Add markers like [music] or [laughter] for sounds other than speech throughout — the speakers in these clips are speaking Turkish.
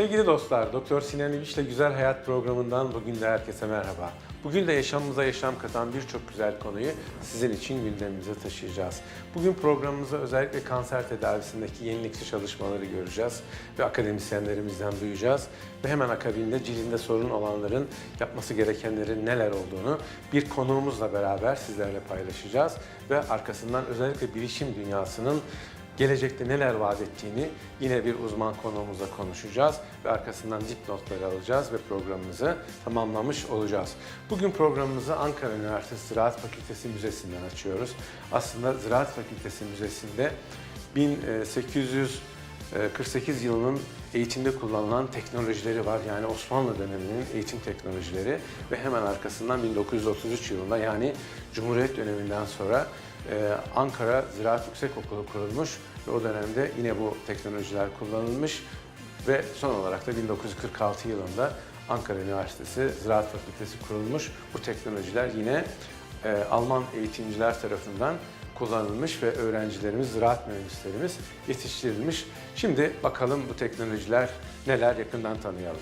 Sevgili dostlar, Doktor Sinan İbiç'le Güzel Hayat programından bugün de herkese merhaba. Bugün de yaşamımıza yaşam katan birçok güzel konuyu sizin için gündemimize taşıyacağız. Bugün programımızda özellikle kanser tedavisindeki yenilikçi çalışmaları göreceğiz ve akademisyenlerimizden duyacağız. Ve hemen akabinde cildinde sorun olanların yapması gerekenlerin neler olduğunu bir konuğumuzla beraber sizlerle paylaşacağız. Ve arkasından özellikle bilişim dünyasının gelecekte neler vaat ettiğini yine bir uzman konuğumuzla konuşacağız ve arkasından dipnotları alacağız ve programımızı tamamlamış olacağız. Bugün programımızı Ankara Üniversitesi Ziraat Fakültesi Müzesi'nden açıyoruz. Aslında Ziraat Fakültesi Müzesi'nde 1848 yılının eğitimde kullanılan teknolojileri var. Yani Osmanlı döneminin eğitim teknolojileri ve hemen arkasından 1933 yılında yani Cumhuriyet döneminden sonra ee, Ankara Ziraat Yüksek Okulu kurulmuş ve o dönemde yine bu teknolojiler kullanılmış ve son olarak da 1946 yılında Ankara Üniversitesi Ziraat Fakültesi kurulmuş. Bu teknolojiler yine e, Alman eğitimciler tarafından kullanılmış ve öğrencilerimiz, ziraat mühendislerimiz yetiştirilmiş. Şimdi bakalım bu teknolojiler neler yakından tanıyalım.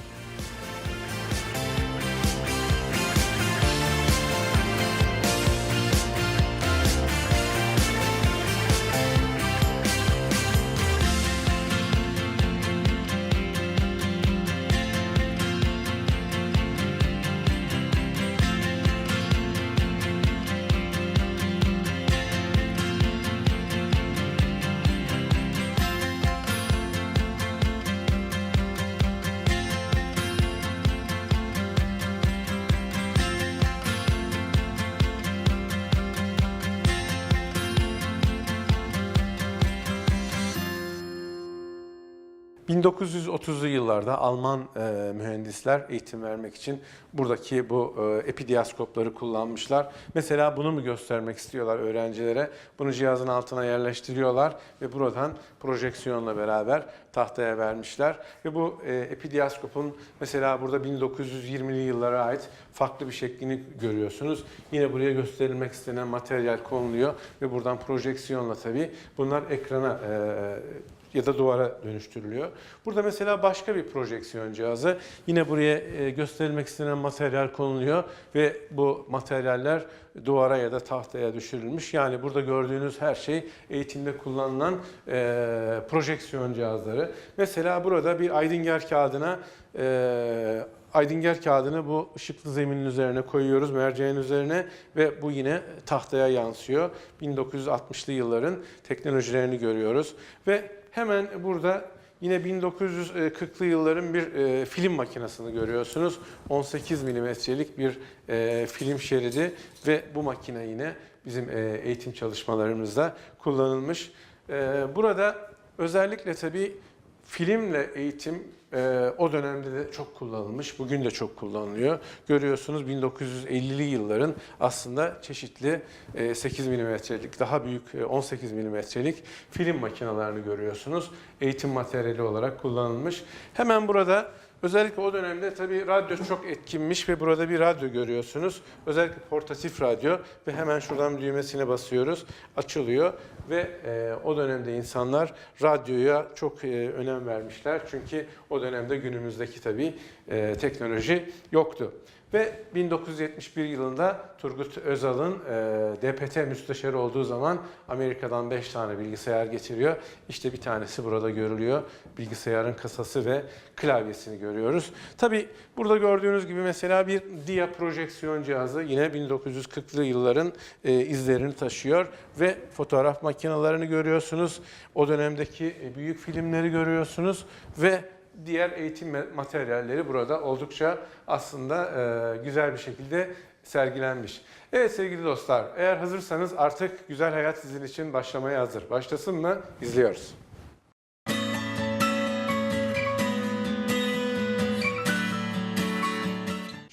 1930'lu yıllarda Alman e, mühendisler eğitim vermek için buradaki bu e, epidiaskopları kullanmışlar. Mesela bunu mu göstermek istiyorlar öğrencilere? Bunu cihazın altına yerleştiriyorlar ve buradan projeksiyonla beraber tahtaya vermişler. Ve bu e, epidiaskopun mesela burada 1920'li yıllara ait farklı bir şeklini görüyorsunuz. Yine buraya gösterilmek istenen materyal konuluyor ve buradan projeksiyonla tabii bunlar ekrana e, ya da duvara dönüştürülüyor. Burada mesela başka bir projeksiyon cihazı. Yine buraya e, gösterilmek istenen materyal konuluyor ve bu materyaller duvara ya da tahtaya düşürülmüş. Yani burada gördüğünüz her şey eğitimde kullanılan e, projeksiyon cihazları. Mesela burada bir Aydinger kağıdına e, Aydinger kağıdını bu ışıklı zeminin üzerine koyuyoruz, merceğin üzerine ve bu yine tahtaya yansıyor. 1960'lı yılların teknolojilerini görüyoruz ve hemen burada yine 1940'lı yılların bir e, film makinesini görüyorsunuz. 18 milimetrelik bir e, film şeridi ve bu makine yine bizim e, eğitim çalışmalarımızda kullanılmış. E, burada özellikle tabii filmle eğitim e, o dönemde de çok kullanılmış, bugün de çok kullanılıyor. Görüyorsunuz 1950'li yılların aslında çeşitli e, 8 milimetrelik, daha büyük e, 18 milimetrelik film makinalarını görüyorsunuz. Eğitim materyali olarak kullanılmış. Hemen burada Özellikle o dönemde tabii radyo çok etkinmiş ve burada bir radyo görüyorsunuz. Özellikle portatif radyo ve hemen şuradan düğmesine basıyoruz, açılıyor ve e, o dönemde insanlar radyoya çok e, önem vermişler. Çünkü o dönemde günümüzdeki tabii e, teknoloji yoktu. Ve 1971 yılında Turgut Özal'ın e, DPT müsteşarı olduğu zaman Amerika'dan 5 tane bilgisayar getiriyor. İşte bir tanesi burada görülüyor. Bilgisayarın kasası ve klavyesini görüyoruz. Tabi burada gördüğünüz gibi mesela bir dia projeksiyon cihazı yine 1940'lı yılların e, izlerini taşıyor ve fotoğraf makinelerini görüyorsunuz. O dönemdeki e, büyük filmleri görüyorsunuz ve diğer eğitim materyalleri burada oldukça aslında e, güzel bir şekilde sergilenmiş. Evet sevgili dostlar, eğer hazırsanız artık Güzel Hayat sizin için başlamaya hazır. Başlasın mı? İzliyoruz.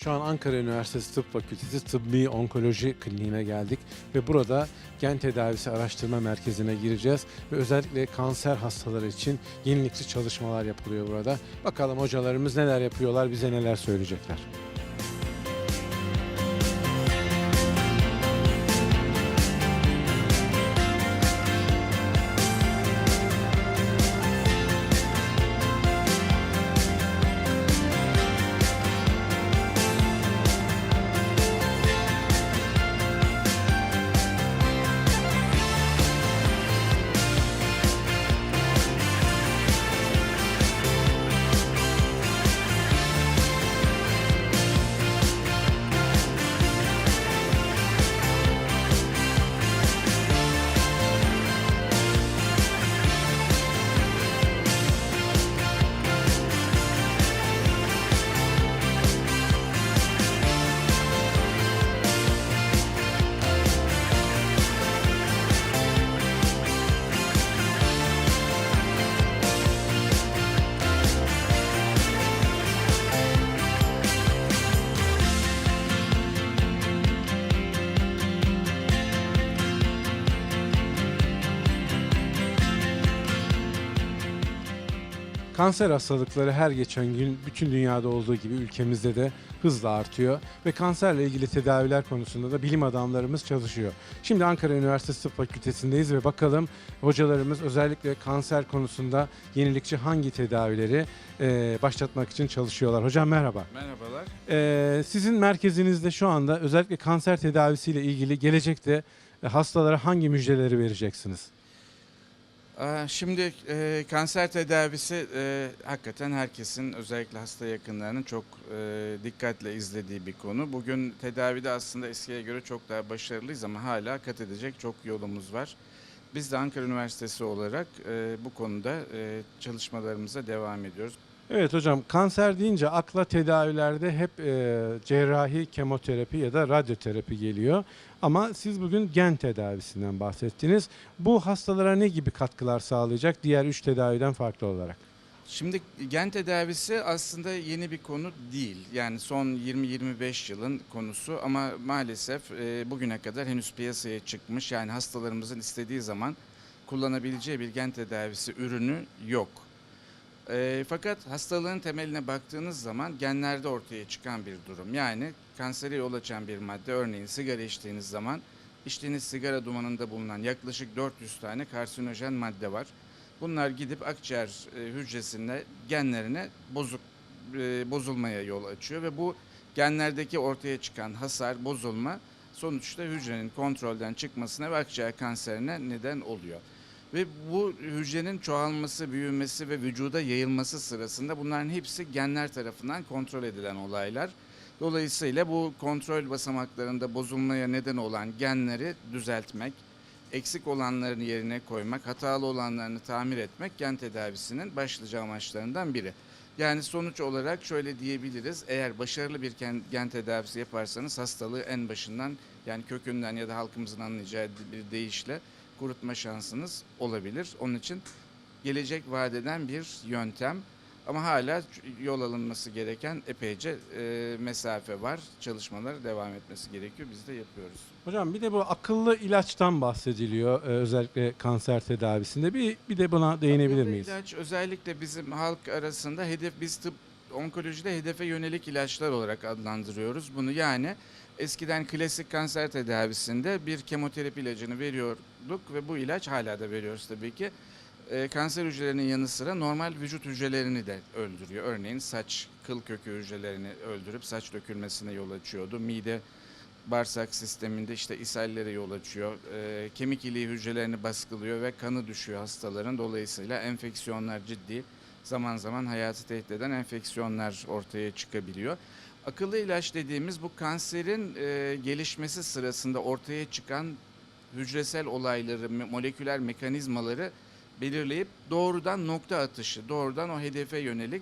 Şu an Ankara Üniversitesi Tıp Fakültesi Tıbbi Onkoloji Kliniğine geldik ve burada gen tedavisi araştırma merkezine gireceğiz ve özellikle kanser hastaları için yenilikçi çalışmalar yapılıyor burada. Bakalım hocalarımız neler yapıyorlar, bize neler söyleyecekler. Kanser hastalıkları her geçen gün bütün dünyada olduğu gibi ülkemizde de hızla artıyor ve kanserle ilgili tedaviler konusunda da bilim adamlarımız çalışıyor. Şimdi Ankara Üniversitesi Tıp Fakültesindeyiz ve bakalım hocalarımız özellikle kanser konusunda yenilikçi hangi tedavileri e, başlatmak için çalışıyorlar. Hocam merhaba. Merhabalar. E, sizin merkezinizde şu anda özellikle kanser tedavisiyle ilgili gelecekte e, hastalara hangi müjdeleri vereceksiniz? Aa, Şimdi e, kanser tedavisi e, hakikaten herkesin özellikle hasta yakınlarının çok e, dikkatle izlediği bir konu. Bugün tedavide aslında eskiye göre çok daha başarılıyız ama hala kat edecek çok yolumuz var. Biz de Ankara Üniversitesi olarak e, bu konuda e, çalışmalarımıza devam ediyoruz. Evet hocam kanser deyince akla tedavilerde hep e, cerrahi, kemoterapi ya da radyoterapi geliyor. Ama siz bugün gen tedavisinden bahsettiniz. Bu hastalara ne gibi katkılar sağlayacak diğer üç tedaviden farklı olarak? Şimdi gen tedavisi aslında yeni bir konu değil. Yani son 20-25 yılın konusu ama maalesef e, bugüne kadar henüz piyasaya çıkmış yani hastalarımızın istediği zaman kullanabileceği bir gen tedavisi ürünü yok. E, fakat hastalığın temeline baktığınız zaman genlerde ortaya çıkan bir durum. Yani kansere yol açan bir madde örneğin sigara içtiğiniz zaman içtiğiniz sigara dumanında bulunan yaklaşık 400 tane karsinojen madde var. Bunlar gidip akciğer e, hücresinde genlerine bozuk e, bozulmaya yol açıyor ve bu genlerdeki ortaya çıkan hasar, bozulma sonuçta hücrenin kontrolden çıkmasına ve akciğer kanserine neden oluyor. Ve bu hücrenin çoğalması, büyümesi ve vücuda yayılması sırasında bunların hepsi genler tarafından kontrol edilen olaylar. Dolayısıyla bu kontrol basamaklarında bozulmaya neden olan genleri düzeltmek, eksik olanlarını yerine koymak, hatalı olanlarını tamir etmek gen tedavisinin başlıca amaçlarından biri. Yani sonuç olarak şöyle diyebiliriz. Eğer başarılı bir gen, tedavisi yaparsanız hastalığı en başından yani kökünden ya da halkımızın anlayacağı bir deyişle kurutma şansınız olabilir. Onun için gelecek vadeden bir yöntem ama hala yol alınması gereken epeyce e, mesafe var. Çalışmalar devam etmesi gerekiyor. Biz de yapıyoruz. Hocam bir de bu akıllı ilaçtan bahsediliyor e, özellikle kanser tedavisinde. Bir, bir de buna değinebilir Akıllı miyiz? ilaç özellikle bizim halk arasında hedef biz tıp onkolojide hedefe yönelik ilaçlar olarak adlandırıyoruz bunu. Yani eskiden klasik kanser tedavisinde bir kemoterapi ilacını veriyorduk ve bu ilaç hala da veriyoruz tabii ki. Ee, kanser hücrelerinin yanı sıra normal vücut hücrelerini de öldürüyor. Örneğin saç, kıl kökü hücrelerini öldürüp saç dökülmesine yol açıyordu. Mide, bağırsak sisteminde işte ishallere yol açıyor. Ee, kemik iliği hücrelerini baskılıyor ve kanı düşüyor hastaların. Dolayısıyla enfeksiyonlar ciddi, zaman zaman hayatı tehdit eden enfeksiyonlar ortaya çıkabiliyor. Akıllı ilaç dediğimiz bu kanserin e, gelişmesi sırasında ortaya çıkan hücresel olayları, moleküler mekanizmaları belirleyip doğrudan nokta atışı, doğrudan o hedefe yönelik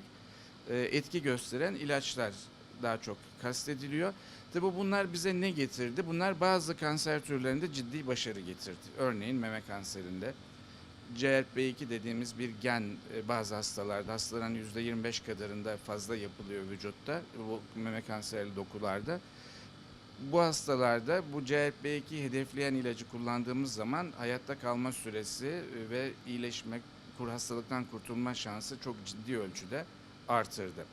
e, etki gösteren ilaçlar daha çok kastediliyor. Tabi bunlar bize ne getirdi? Bunlar bazı kanser türlerinde ciddi başarı getirdi. Örneğin meme kanserinde. CRP2 dediğimiz bir gen e, bazı hastalarda, hastaların %25 kadarında fazla yapılıyor vücutta, bu meme kanserli dokularda. Bu hastalarda bu CRP2 hedefleyen ilacı kullandığımız zaman hayatta kalma süresi e, ve iyileşme, kur hastalıktan kurtulma şansı çok ciddi ölçüde artırdı.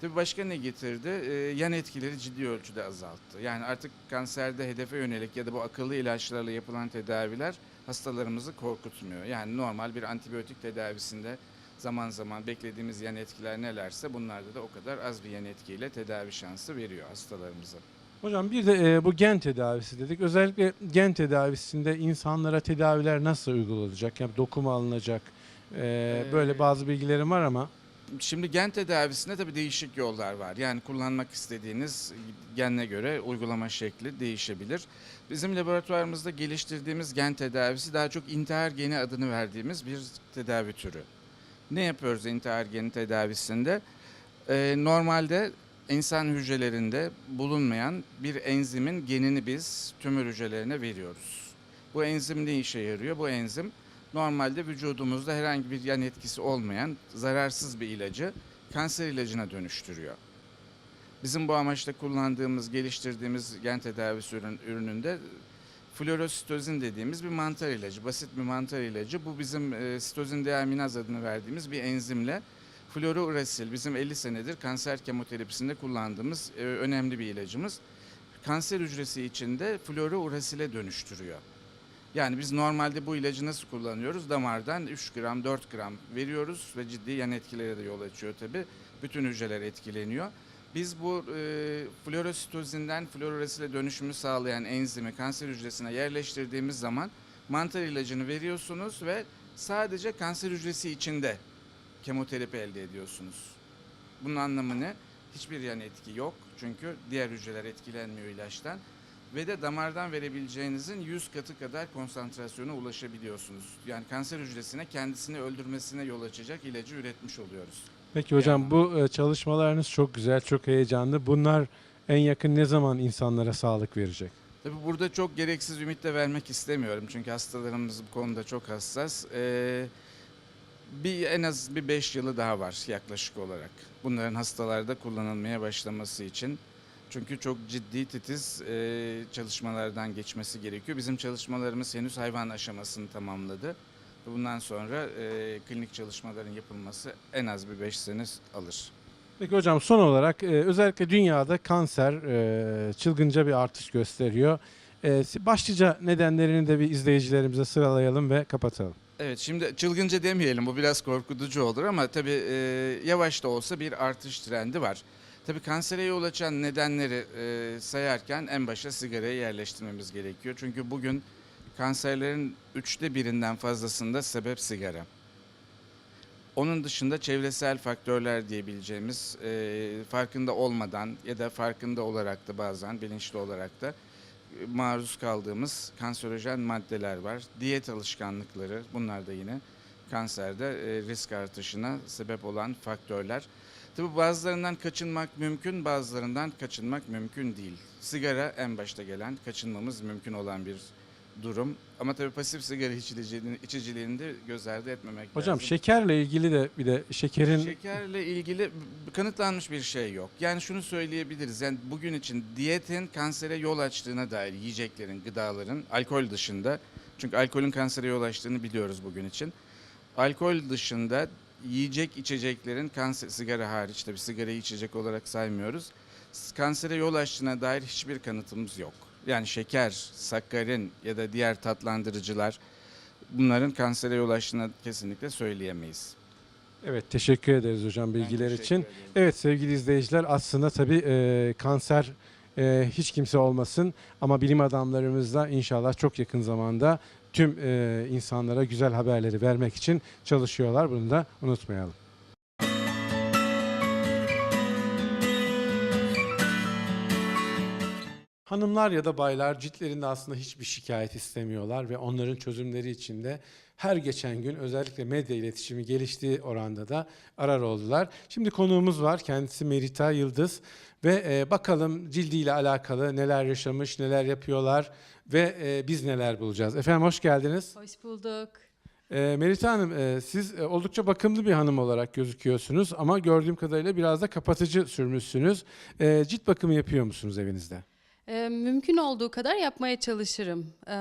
Tabii başka ne getirdi? Ee, yan etkileri ciddi ölçüde azalttı. Yani artık kanserde hedefe yönelik ya da bu akıllı ilaçlarla yapılan tedaviler hastalarımızı korkutmuyor. Yani normal bir antibiyotik tedavisinde zaman zaman beklediğimiz yan etkiler nelerse bunlarda da o kadar az bir yan etkiyle tedavi şansı veriyor hastalarımıza. Hocam bir de e, bu gen tedavisi dedik. Özellikle gen tedavisinde insanlara tedaviler nasıl uygulanacak? Yani doku mu alınacak? E, böyle Ee, bazı bilgilerim var ama. Şimdi gen tedavisinde tabii değişik yollar var. Yani kullanmak istediğiniz genle göre uygulama şekli değişebilir. Bizim laboratuvarımızda geliştirdiğimiz gen tedavisi daha çok intihar geni adını verdiğimiz bir tedavi türü. Ne yapıyoruz intihar geni tedavisinde? Ee, normalde insan hücrelerinde bulunmayan bir enzimin genini biz tümör hücrelerine veriyoruz. Bu enzim ne işe yarıyor? Bu enzim normalde vücudumuzda herhangi bir yan etkisi olmayan zararsız bir ilacı kanser ilacına dönüştürüyor. Bizim bu amaçla kullandığımız, geliştirdiğimiz gen tedavisi ürün, ürününde fluorositozin dediğimiz bir mantar ilacı, basit bir mantar ilacı. Bu bizim e, sitozin deaminaz adını verdiğimiz bir enzimle Fluorouracil bizim 50 senedir kanser kemoterapisinde kullandığımız e, önemli bir ilacımız. Kanser hücresi içinde fluorouracile dönüştürüyor. Yani biz normalde bu ilacı nasıl kullanıyoruz? Damardan 3 gram, 4 gram veriyoruz ve ciddi yan etkilere de yol açıyor tabii. Bütün hücreler etkileniyor. Biz bu e, fluorositozinden fluorosile dönüşümü sağlayan enzimi kanser hücresine yerleştirdiğimiz zaman mantar ilacını veriyorsunuz ve sadece kanser hücresi içinde kemoterapi elde ediyorsunuz. Bunun anlamı ne? Hiçbir yan etki yok çünkü diğer hücreler etkilenmiyor ilaçtan ve de damardan verebileceğinizin 100 katı kadar konsantrasyona ulaşabiliyorsunuz. Yani kanser hücresine kendisini öldürmesine yol açacak ilacı üretmiş oluyoruz. Peki hocam Yani. bu e, çalışmalarınız çok güzel, çok heyecanlı. Bunlar en yakın ne zaman insanlara sağlık verecek? Tabii burada çok gereksiz ümit de vermek istemiyorum çünkü hastalarımız bu konuda çok hassas. Ee, bir en az bir 5 yılı daha var yaklaşık olarak. Bunların hastalarda kullanılmaya başlaması için. Çünkü çok ciddi titiz e, çalışmalardan geçmesi gerekiyor. Bizim çalışmalarımız henüz hayvan aşamasını tamamladı. Bundan sonra e, klinik çalışmaların yapılması en az bir 5 sene alır. Peki hocam son olarak e, özellikle dünyada kanser e, çılgınca bir artış gösteriyor. E, başlıca nedenlerini de bir izleyicilerimize sıralayalım ve kapatalım. Evet şimdi çılgınca demeyelim bu biraz korkutucu olur ama tabii e, yavaş da olsa bir artış trendi var. Tabii kansere yol açan nedenleri e, sayarken en başa sigarayı yerleştirmemiz gerekiyor. Çünkü bugün kanserlerin üçte birinden fazlasında sebep sigara. Onun dışında çevresel faktörler diyebileceğimiz e, farkında olmadan ya da farkında olarak da bazen bilinçli olarak da e, maruz kaldığımız kanserojen maddeler var. Diyet alışkanlıkları bunlar da yine kanserde e, risk artışına sebep olan faktörler. Tabii bazılarından kaçınmak mümkün, bazılarından kaçınmak mümkün değil. Sigara en başta gelen, kaçınmamız mümkün olan bir durum. Ama tabii pasif sigara içiciliğini, içiciliğini de göz ardı etmemek Hocam lazım. şekerle ilgili de bir de şekerin Şekerle ilgili kanıtlanmış bir şey yok. Yani şunu söyleyebiliriz. Yani bugün için diyetin kansere yol açtığına dair yiyeceklerin, gıdaların alkol dışında çünkü alkolün kansere yol açtığını biliyoruz bugün için. Alkol dışında yiyecek içeceklerin kanser sigara hariç tabii sigarayı içecek olarak saymıyoruz. Kansere yol açtığına dair hiçbir kanıtımız yok. Yani şeker, sakarin ya da diğer tatlandırıcılar bunların kansere yol açtığını kesinlikle söyleyemeyiz. Evet teşekkür ederiz hocam bilgiler için. ederim. Evet sevgili izleyiciler aslında tabii e, kanser e, hiç kimse olmasın ama bilim adamlarımız da inşallah çok yakın zamanda tüm e, insanlara güzel haberleri vermek için çalışıyorlar. Bunu da unutmayalım. Hanımlar ya da baylar ciltlerinde aslında hiçbir şikayet istemiyorlar ve onların çözümleri için de her geçen gün özellikle medya iletişimi geliştiği oranda da arar oldular. Şimdi konuğumuz var kendisi Merita Yıldız ve e, bakalım cildiyle alakalı neler yaşamış, neler yapıyorlar ve e, biz neler bulacağız. Efendim hoş geldiniz. Hoş bulduk. E, Merita Hanım e, siz e, oldukça bakımlı bir hanım olarak gözüküyorsunuz ama gördüğüm kadarıyla biraz da kapatıcı sürmüşsünüz. E, cilt bakımı yapıyor musunuz evinizde? Ee, mümkün olduğu kadar yapmaya çalışırım. Ee,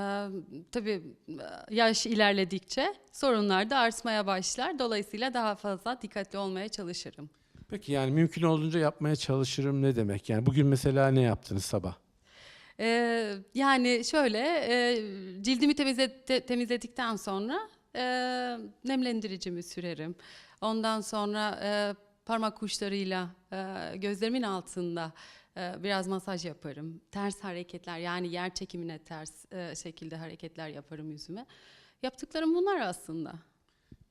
tabii e, yaş ilerledikçe sorunlar da artmaya başlar. Dolayısıyla daha fazla dikkatli olmaya çalışırım. Peki yani mümkün olduğunca yapmaya çalışırım ne demek? Yani bugün mesela ne yaptınız sabah? Ee, yani şöyle e, cildimi temizle- te- temizledikten sonra e, nemlendiricimi sürerim. Ondan sonra e, parmak uçlarıyla e, gözlerimin altında biraz masaj yaparım. Ters hareketler yani yer çekimine ters e, şekilde hareketler yaparım yüzüme. Yaptıklarım bunlar aslında.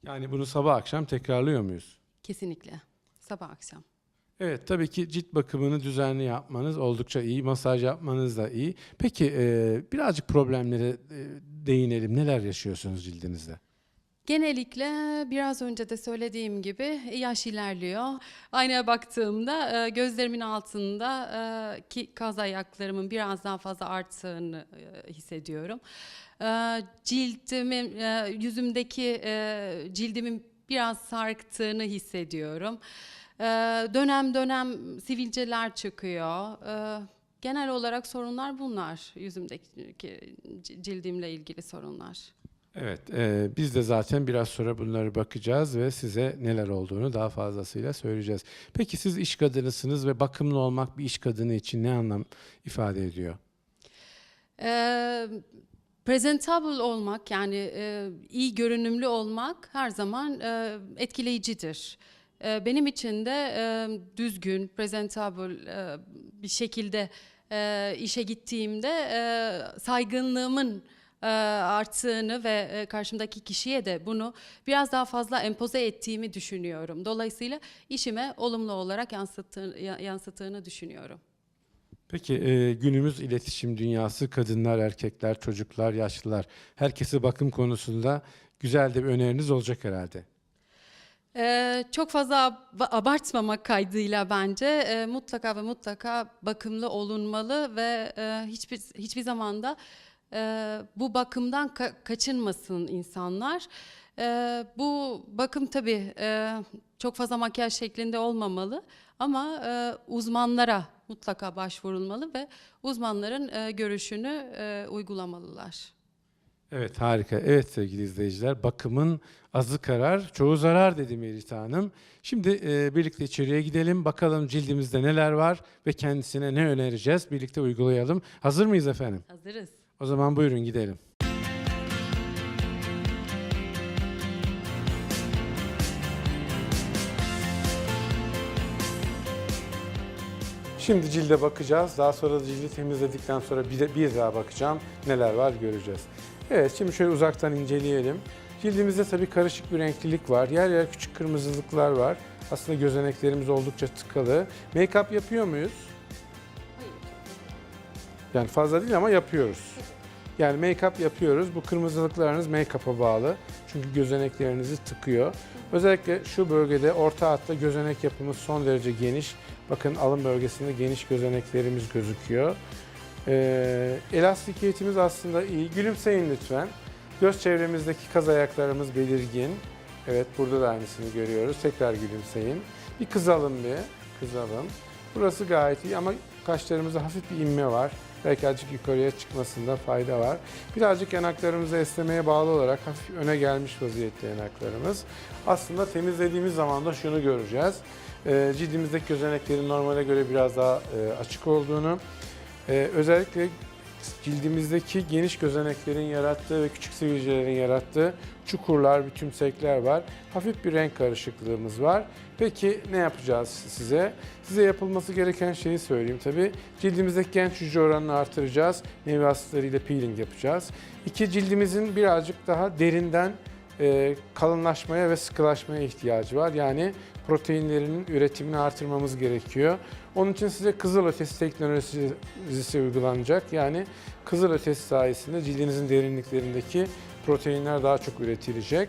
Yani bunu sabah akşam tekrarlıyor muyuz? Kesinlikle. Sabah akşam. Evet tabii ki cilt bakımını düzenli yapmanız oldukça iyi, masaj yapmanız da iyi. Peki e, birazcık problemlere e, değinelim. Neler yaşıyorsunuz cildinizde? Genellikle biraz önce de söylediğim gibi yaş ilerliyor. Aynaya baktığımda e, gözlerimin altında e, ki kaz ayaklarımın biraz daha fazla arttığını e, hissediyorum. Cildimin, yüzümdeki cildimin biraz sarktığını hissediyorum. Dönem dönem sivilceler çıkıyor. Genel olarak sorunlar bunlar. Yüzümdeki cildimle ilgili sorunlar. Evet, e, biz de zaten biraz sonra bunları bakacağız ve size neler olduğunu daha fazlasıyla söyleyeceğiz. Peki siz iş kadınısınız ve bakımlı olmak bir iş kadını için ne anlam ifade ediyor? Ee, presentable olmak yani e, iyi görünümlü olmak her zaman e, etkileyicidir. E, benim için de e, düzgün, presentable e, bir şekilde e, işe gittiğimde e, saygınlığımın arttığını ve e, karşımdaki kişiye de bunu biraz daha fazla empoze ettiğimi düşünüyorum. Dolayısıyla işime olumlu olarak yansıttığını, yansıttığını düşünüyorum. Peki e, günümüz iletişim dünyası kadınlar, erkekler, çocuklar, yaşlılar herkesi bakım konusunda güzel de bir öneriniz olacak herhalde. Ee, çok fazla ab- abartmamak kaydıyla bence e, mutlaka ve mutlaka bakımlı olunmalı ve e, hiçbir hiçbir zamanda e, bu bakımdan ka- kaçınmasın insanlar. E, bu bakım tabii e, çok fazla makyaj şeklinde olmamalı ama e, uzmanlara mutlaka başvurulmalı ve uzmanların e, görüşünü e, uygulamalılar. Evet harika. Evet sevgili izleyiciler bakımın azı karar çoğu zarar dedi Merita Hanım. Şimdi e, birlikte içeriye gidelim bakalım cildimizde neler var ve kendisine ne önereceğiz birlikte uygulayalım. Hazır mıyız efendim? Hazırız. O zaman buyurun gidelim. Şimdi cilde bakacağız. Daha sonra da cildi temizledikten sonra bir, bir daha bakacağım. Neler var göreceğiz. Evet şimdi şöyle uzaktan inceleyelim. Cildimizde tabii karışık bir renklilik var. Yer yer küçük kırmızılıklar var. Aslında gözeneklerimiz oldukça tıkalı. Make-up yapıyor muyuz? Yani fazla değil ama yapıyoruz. Yani make-up yapıyoruz. Bu kırmızılıklarınız make-up'a bağlı. Çünkü gözeneklerinizi tıkıyor. Özellikle şu bölgede orta hatta gözenek yapımız son derece geniş. Bakın alın bölgesinde geniş gözeneklerimiz gözüküyor. Ee, elastikiyetimiz aslında iyi. Gülümseyin lütfen. Göz çevremizdeki kaz ayaklarımız belirgin. Evet burada da aynısını görüyoruz. Tekrar gülümseyin. Bir kızalım bir. Kızalım. Burası gayet iyi ama kaşlarımızda hafif bir inme var. Belki azıcık yukarıya çıkmasında fayda var. Birazcık yanaklarımızı esnemeye bağlı olarak hafif öne gelmiş vaziyette yanaklarımız. Aslında temizlediğimiz zaman da şunu göreceğiz. Ee, cildimizdeki gözeneklerin normale göre biraz daha e, açık olduğunu, ee, özellikle cildimizdeki geniş gözeneklerin yarattığı ve küçük sivilcelerin yarattığı çukurlar, bir tümsekler var. Hafif bir renk karışıklığımız var. Peki ne yapacağız size? Size yapılması gereken şeyi söyleyeyim tabii. Cildimizdeki genç hücre oranını artıracağız. Meyve asitlarıyla peeling yapacağız. İki cildimizin birazcık daha derinden e, kalınlaşmaya ve sıkılaşmaya ihtiyacı var. Yani proteinlerinin üretimini artırmamız gerekiyor. Onun için size kızılötesi teknolojisi uygulanacak. Yani kızılötesi sayesinde cildinizin derinliklerindeki proteinler daha çok üretilecek.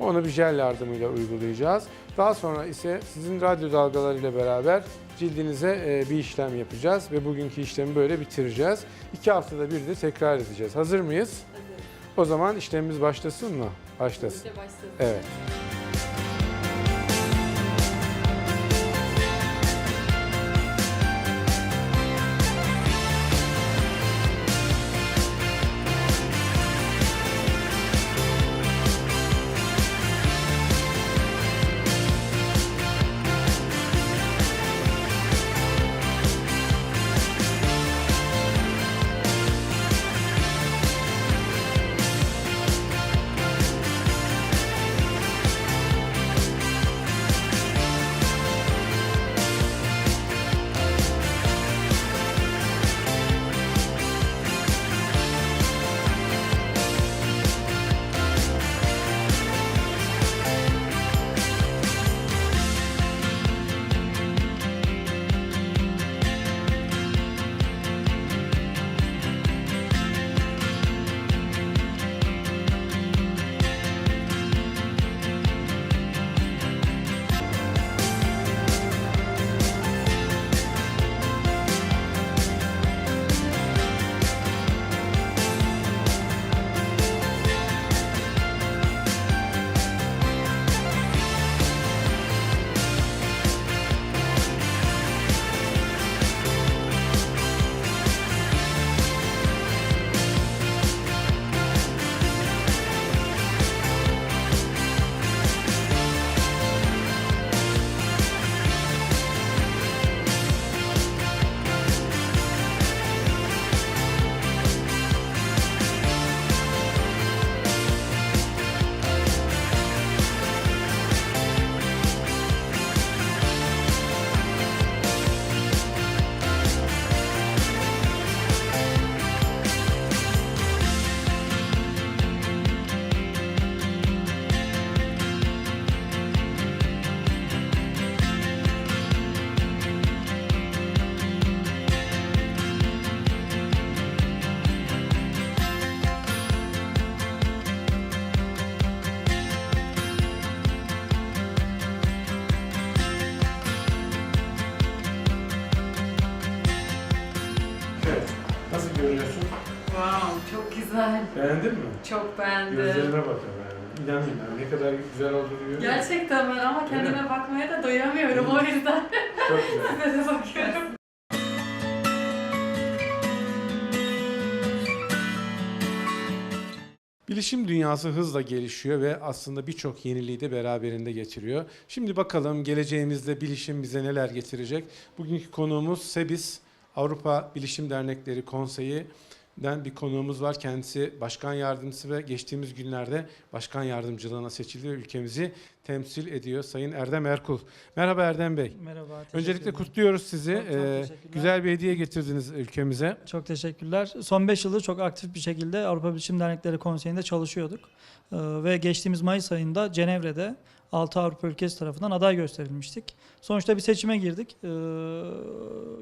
Onu bir jel yardımıyla uygulayacağız. Daha sonra ise sizin radyo dalgalarıyla beraber cildinize e, bir işlem yapacağız ve bugünkü işlemi böyle bitireceğiz. İki haftada bir de tekrar edeceğiz. Hazır mıyız? O zaman işlemimiz başlasın mı? Başlasın. Evet. Görüyorsun? Wow, çok güzel. Beğendin mi? Çok beğendim. Gözlerine bak ben. İnanmıyorum ne kadar güzel olduğunu görüyorum. Gerçekten ben ama Öyle kendime bakmaya da doyamıyorum o yüzden Çok güzel. [laughs] size de bakıyorum. Bilişim dünyası hızla gelişiyor ve aslında birçok yeniliği de beraberinde getiriyor. Şimdi bakalım geleceğimizde bilişim bize neler getirecek? Bugünkü konuğumuz SEBİS, Avrupa Bilişim Dernekleri Konseyi'den bir konuğumuz var. Kendisi başkan yardımcısı ve geçtiğimiz günlerde başkan yardımcılığına seçildi ve ülkemizi temsil ediyor Sayın Erdem Erkul. Merhaba Erdem Bey. Merhaba. Öncelikle kutluyoruz sizi. Çok- çok Ee, güzel bir hediye getirdiniz ülkemize. Çok teşekkürler. Son 5 yıldır çok aktif bir şekilde Avrupa Bilişim Dernekleri Konseyi'nde çalışıyorduk. Ee, ve geçtiğimiz Mayıs ayında Cenevre'de 6 Avrupa ülkesi tarafından aday gösterilmiştik. Sonuçta bir seçime girdik. Ee,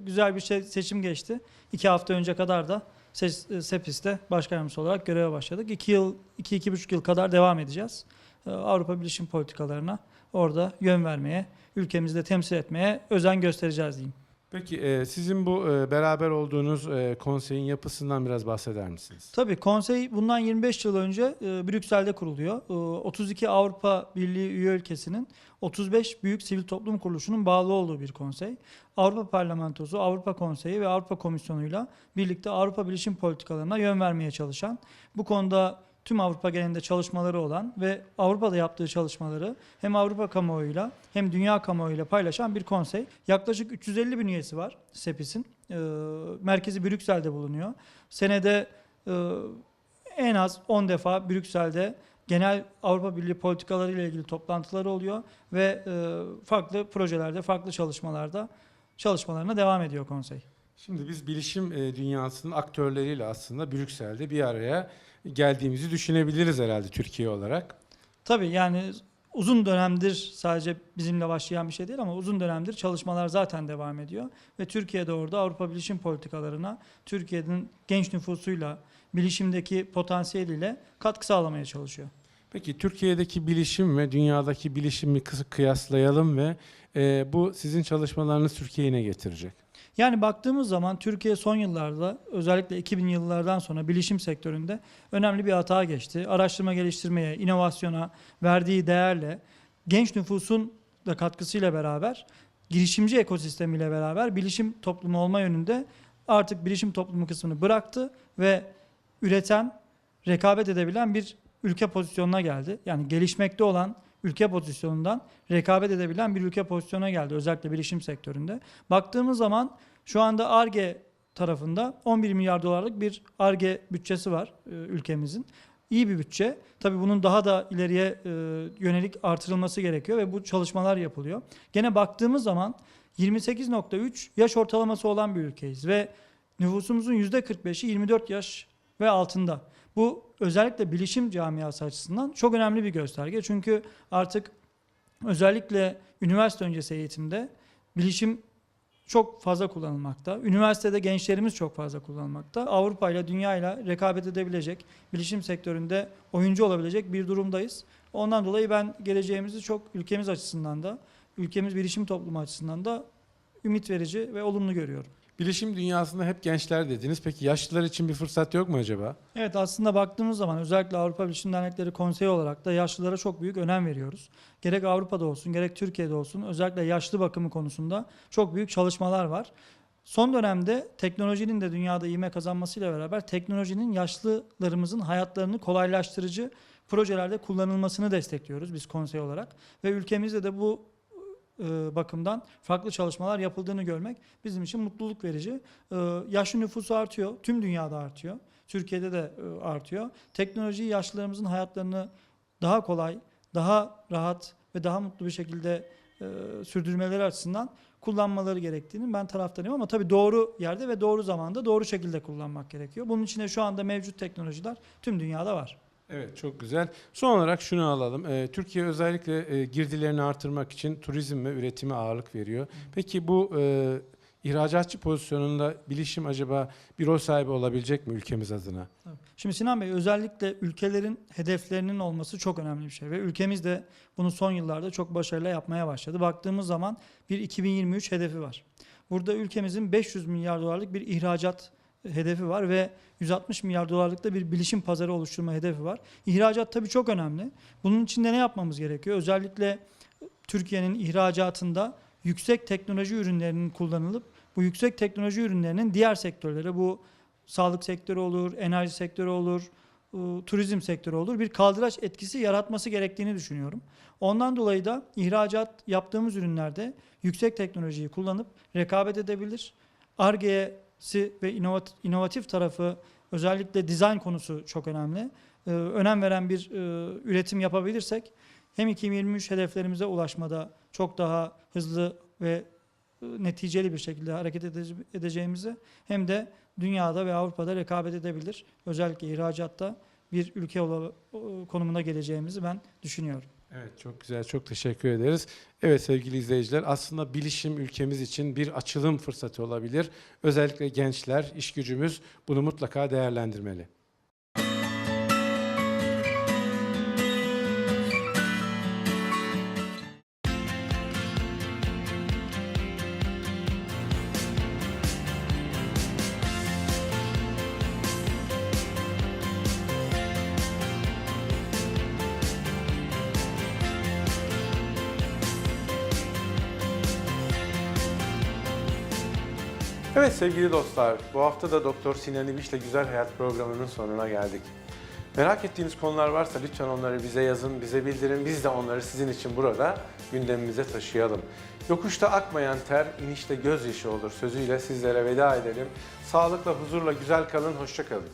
güzel bir şey, seçim geçti. 2 hafta önce kadar da Se- SEPİS'te başkan yardımcısı olarak göreve başladık. 2 yıl, 2-2,5 yıl kadar devam edeceğiz. Ee, Avrupa bilişim politikalarına orada yön vermeye, ülkemizde temsil etmeye özen göstereceğiz diyeyim. Peki e, sizin bu e, beraber olduğunuz e, konseyin yapısından biraz bahseder misiniz? Tabii konsey bundan 25 yıl önce e, Brüksel'de kuruluyor. E, 32 Avrupa Birliği üye ülkesinin 35 büyük sivil toplum kuruluşunun bağlı olduğu bir konsey. Avrupa Parlamentosu, Avrupa Konseyi ve Avrupa Komisyonu'yla birlikte Avrupa bilişim politikalarına yön vermeye çalışan, bu konuda tüm Avrupa genelinde çalışmaları olan ve Avrupa'da yaptığı çalışmaları hem Avrupa kamuoyuyla hem dünya kamuoyuyla paylaşan bir konsey. Yaklaşık 350 bin üyesi var SEPİS'in. E, merkezi Brüksel'de bulunuyor. Senede e, en az 10 defa Brüksel'de genel Avrupa Birliği politikaları ile ilgili toplantıları oluyor ve e, farklı projelerde, farklı çalışmalarda çalışmalarına devam ediyor konsey. Şimdi biz bilişim e, dünyasının aktörleriyle aslında Brüksel'de bir araya geldiğimizi düşünebiliriz herhalde Türkiye olarak. Tabii yani uzun dönemdir sadece bizimle başlayan bir şey değil ama uzun dönemdir çalışmalar zaten devam ediyor. Ve Türkiye'de orada Avrupa bilişim politikalarına Türkiye'nin genç nüfusuyla, bilişimdeki potansiyeliyle katkı sağlamaya çalışıyor. Peki Türkiye'deki bilişim ve dünyadaki bilişimi kıyaslayalım ve e, bu sizin çalışmalarınız Türkiye'ye getirecek? Yani baktığımız zaman Türkiye son yıllarda özellikle 2000 yıllardan sonra bilişim sektöründe önemli bir hata geçti. Araştırma geliştirmeye, inovasyona verdiği değerle genç nüfusun da katkısıyla beraber girişimci ekosistemiyle beraber bilişim toplumu olma yönünde artık bilişim toplumu kısmını bıraktı ve üreten, rekabet edebilen bir ülke pozisyonuna geldi. Yani gelişmekte olan ülke pozisyonundan rekabet edebilen bir ülke pozisyonuna geldi özellikle bilişim sektöründe. Baktığımız zaman şu anda ARGE tarafında 11 milyar dolarlık bir ARGE bütçesi var e, ülkemizin. İyi bir bütçe. Tabii bunun daha da ileriye e, yönelik artırılması gerekiyor ve bu çalışmalar yapılıyor. Gene baktığımız zaman 28.3 yaş ortalaması olan bir ülkeyiz ve nüfusumuzun %45'i 24 yaş ve altında. Bu özellikle bilişim camiası açısından çok önemli bir gösterge. Çünkü artık özellikle üniversite öncesi eğitimde bilişim çok fazla kullanılmakta. Üniversitede gençlerimiz çok fazla kullanılmakta. Avrupa ile dünya ile rekabet edebilecek, bilişim sektöründe oyuncu olabilecek bir durumdayız. Ondan dolayı ben geleceğimizi çok ülkemiz açısından da, ülkemiz bilişim toplumu açısından da ümit verici ve olumlu görüyorum. Bilişim dünyasında hep gençler dediniz. Peki yaşlılar için bir fırsat yok mu acaba? Evet aslında baktığımız zaman özellikle Avrupa Bilişim Dernekleri Konseyi olarak da yaşlılara çok büyük önem veriyoruz. Gerek Avrupa'da olsun gerek Türkiye'de olsun özellikle yaşlı bakımı konusunda çok büyük çalışmalar var. Son dönemde teknolojinin de dünyada ivme kazanmasıyla beraber teknolojinin yaşlılarımızın hayatlarını kolaylaştırıcı projelerde kullanılmasını destekliyoruz biz konsey olarak. Ve ülkemizde de bu bakımdan farklı çalışmalar yapıldığını görmek bizim için mutluluk verici. E, yaşlı nüfusu artıyor, tüm dünyada artıyor. Türkiye'de de e, artıyor. Teknolojiyi yaşlılarımızın hayatlarını daha kolay, daha rahat ve daha mutlu bir şekilde e, sürdürmeleri açısından kullanmaları gerektiğini ben taraftarıyım ama tabii doğru yerde ve doğru zamanda doğru şekilde kullanmak gerekiyor. Bunun için de şu anda mevcut teknolojiler tüm dünyada var. Evet çok güzel. Son olarak şunu alalım. Ee, Türkiye özellikle e, girdilerini artırmak için turizm ve üretime ağırlık veriyor. Peki bu e, ihracatçı pozisyonunda bilişim acaba bir rol sahibi olabilecek mi ülkemiz adına? Şimdi Sinan Bey özellikle ülkelerin hedeflerinin olması çok önemli bir şey ve ülkemiz de bunu son yıllarda çok başarıyla yapmaya başladı. Baktığımız zaman bir 2023 hedefi var. Burada ülkemizin 500 milyar dolarlık bir ihracat hedefi var ve 160 milyar dolarlık da bir bilişim pazarı oluşturma hedefi var. İhracat tabii çok önemli. Bunun için de ne yapmamız gerekiyor? Özellikle Türkiye'nin ihracatında yüksek teknoloji ürünlerinin kullanılıp bu yüksek teknoloji ürünlerinin diğer sektörlere bu sağlık sektörü olur, enerji sektörü olur, ıı, turizm sektörü olur bir kaldıraç etkisi yaratması gerektiğini düşünüyorum. Ondan dolayı da ihracat yaptığımız ürünlerde yüksek teknolojiyi kullanıp rekabet edebilir. Ar-Ge'si ve inovat- inovatif tarafı özellikle dizayn konusu çok önemli. Ee, önem veren bir e, üretim yapabilirsek hem 2023 hedeflerimize ulaşmada çok daha hızlı ve e, neticeli bir şekilde hareket ede- edeceğimizi hem de dünyada ve Avrupa'da rekabet edebilir. Özellikle ihracatta bir ülke konumuna geleceğimizi ben düşünüyorum. Evet çok güzel çok teşekkür ederiz. Evet sevgili izleyiciler aslında bilişim ülkemiz için bir açılım fırsatı olabilir. Özellikle gençler, iş gücümüz bunu mutlaka değerlendirmeli. Sevgili dostlar, bu hafta da Doktor Sinan İbiç'le Güzel Hayat programının sonuna geldik. Merak ettiğiniz konular varsa lütfen onları bize yazın, bize bildirin. Biz de onları sizin için burada gündemimize taşıyalım. Yokuşta akmayan ter, inişte gözyaşı olur sözüyle sizlere veda edelim. Sağlıkla, huzurla güzel kalın, hoşça kalın.